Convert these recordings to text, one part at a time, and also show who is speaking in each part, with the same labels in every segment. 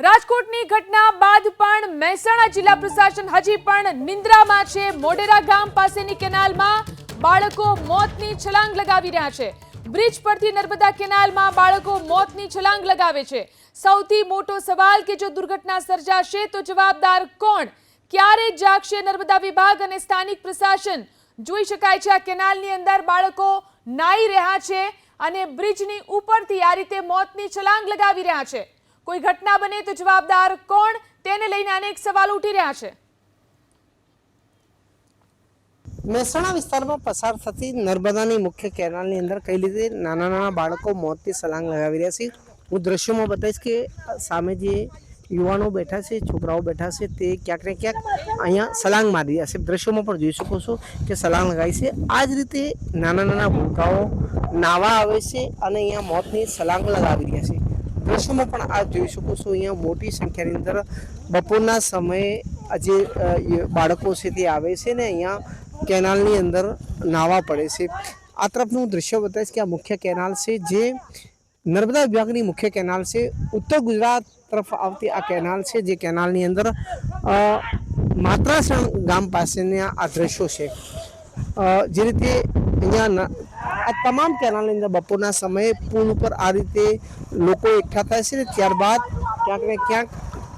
Speaker 1: રાજકોટની ઘટના બાદ પણ મહેસાણા જિલ્લા પ્રશાસન હજી પણ નિંદ્રામાં છે. મોઢેરા ગામ પાસેની કેનાલમાં બાળકો મોતની છલાંગ લગાવી રહ્યા છે. બ્રિજ પરથી નર્મદા કેનાલમાં બાળકો મોતની છલાંગ લગાવે છે. સૌથી મોટો સવાલ કે જો દુર્ઘટના સર્જાશે તો જવાબદાર કોણ? ક્યારે જાગશે નર્મદા વિભાગ અને સ્થાનિક પ્રશાસન? જોઈ શકાય છે આ કેનાલની અંદર બાળકો નાઈ રહ્યા છે અને બ્રિજની ઉપરથી આ રીતે મોતની છલાંગ લગાવી રહ્યા છે. કોઈ ઘટના બને તો જવાબદાર કોણ? તેને લઈને અનેક સવાલ ઉઠી રહ્યા છે.
Speaker 2: મહેસાણા વિસ્તારમાં પસાર થતી નર્મદાની મુખ્ય કેનાલની અંદર કઈ રીતે નાના નાના બાળકો મોતથી સલાંગ લગાવી રહ્યા છે? હું દ્રશ્યોમાં બતાવીશ કે સામે જે યુવાનો બેઠા છે, છોકરાઓ બેઠા છે, તે ક્યાંક ને ક્યાંક અહીંયા સલાંગ મારી રહ્યા છે. દ્રશ્યોમાં પણ જોઈ શકો છો કે સલાંગ લગાવી છે. આ જ રીતે નાના નાના ભૂલકાઓ નાવા આવે છે અને અહીંયા મોતની સલાંગ લગાવી રહ્યા છે. દ્રશ્યોમાં પણ આ જોઈ શકો છો, અહીંયા મોટી સંખ્યાની અંદર બપોરના સમયે જે બાળકો છે તે આવે છે ને અહીંયા કેનાલની અંદર નાવા પડે છે. આ તરફનું દ્રશ્ય બતાવીશ કે આ મુખ્ય કેનાલ છે જે નર્મદા વિભાગની મુખ્ય કેનાલ છે. ઉત્તર ગુજરાત તરફ આવતી આ કેનાલ છે જે કેનાલની અંદર માત્રાસણ ગામ પાસેના આ દ્રશ્યો છે. જે રીતે અહીંયા આ તમામ કેનાલની અંદર બપોરના સમયે પુલ ઉપર આ રીતે લોકો એકઠા થાય છે ને, ત્યારબાદ ક્યાંક ને ક્યાંક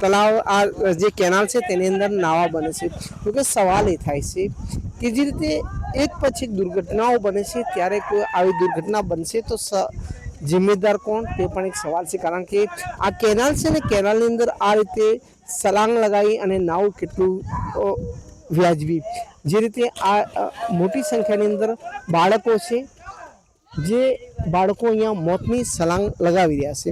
Speaker 2: તલાવ આ જે કેનાલ છે તેની અંદર નાવા બને છે. જોકે સવાલ એ થાય છે કે જે રીતે એક પછી એક દુર્ઘટનાઓ બને છે, ત્યારે કોઈ આવી દુર્ઘટના બનશે તો જિમ્મેદાર કોણ? તે પણ એક સવાલ છે. કારણ કે આ કેનાલ છે ને, કેનાલની અંદર આ રીતે સલાંગ લગાવી અને નાવ કેટલું વ્યાજબી. જે રીતે આ મોટી સંખ્યાની અંદર બાળકો છે જે બાળકો અહીંયા મોતની સલાંગ લગાવી રહ્યા છે.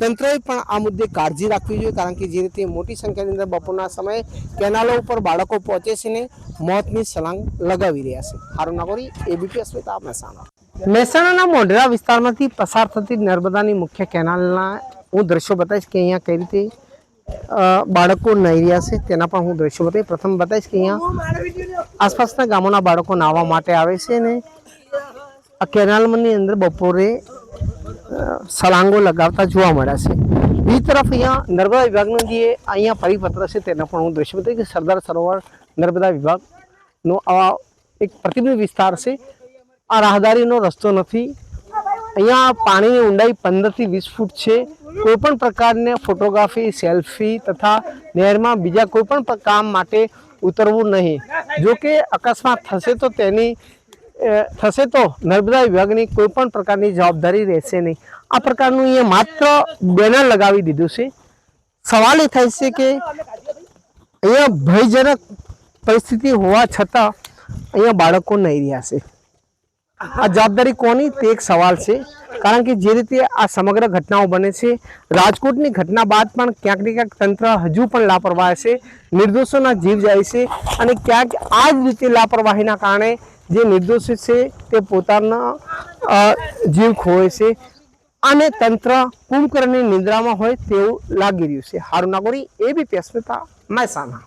Speaker 2: તંત્રએ પણ આ મુદ્દે કાળજી રાખવી જોઈએ કારણ કે જે રીતે મોટી સંખ્યાની અંદર બપોરના સમયે કેનાલો ઉપર બાળકો પહોંચે છે ને મોતની સલાંગ લગાવી રહ્યા છે. હારું નાગોરી એબીપી અસ્મિતા મહેસાણા. મહેસાણાના મોઢેરા વિસ્તારમાંથી પસાર થતી નર્મદાની મુખ્ય કેનાલના હું દ્રશ્યો બતાવીશ કે અહીંયા કઈ રીતે બાળકો નાહી રહ્યા છે. તેના પણ હું દ્રશ્યો બતાવીશ. પ્રથમ બતાવીશ કે અહીંયા આસપાસના ગામોના બાળકો નાહવા માટે આવે છે ને આ કેનાલની અંદર બપોરે અ, સલાંગો લગાવતા જોવા મળ્યા છે. બીજી તરફ અહીંયા નર્મદા વિભાગનું જે અહીંયા પરિપત્ર છે તેના પણ હું દ્રશ્ય બતાવી કે સરદાર સરોવર નર્મદા વિભાગનો આ એક પ્રતિબિંબ વિસ્તાર છે. આ રાહદારીનો રસ્તો નથી. અહીંયા પાણીની ઊંડાઈ પંદરથી વીસ ફૂટ છે. કોઈપણ પ્રકારને ફોટોગ્રાફી સેલ્ફી તથા નહેરમાં બીજા કોઈ પણ કામ માટે ઉતરવું નહીં. જો કે અકસ્માત થશે તો તેની થશે તો નર્મદા વિભાગની કોઈ પણ પ્રકારની જવાબદારી રહેશે નહીં. આ પ્રકારનું અહીંયા માત્ર બેનર લગાવી દીધું છે. સવાલ એ થાય છે કે અહીંયા ભયજનક પરિસ્થિતિ હોવા છતાં અહીંયા બાળકો નહીં રહ્યા છે. આ જવાબદારી કોની? તે એક સવાલ છે. કારણ કે જે રીતે આ સમગ્ર ઘટનાઓ બને છે, રાજકોટની ઘટના બાદ પણ ક્યાંક ને ક્યાંક તંત્ર હજુ પણ લાપરવાહ છે, નિર્દોષોના જીવ જાય છે અને ક્યાંક આ જ રીતે લાપરવાહીના કારણે જે નિર્દોષિત છે તે પોતાના જીવ ખોવે છે અને તંત્ર કુંભકર્ણની નિંદ્રામાં હોય તેવું લાગી રહ્યું છે. હારું નાગોરી એ બી પેસ્મિતા મહેસાણા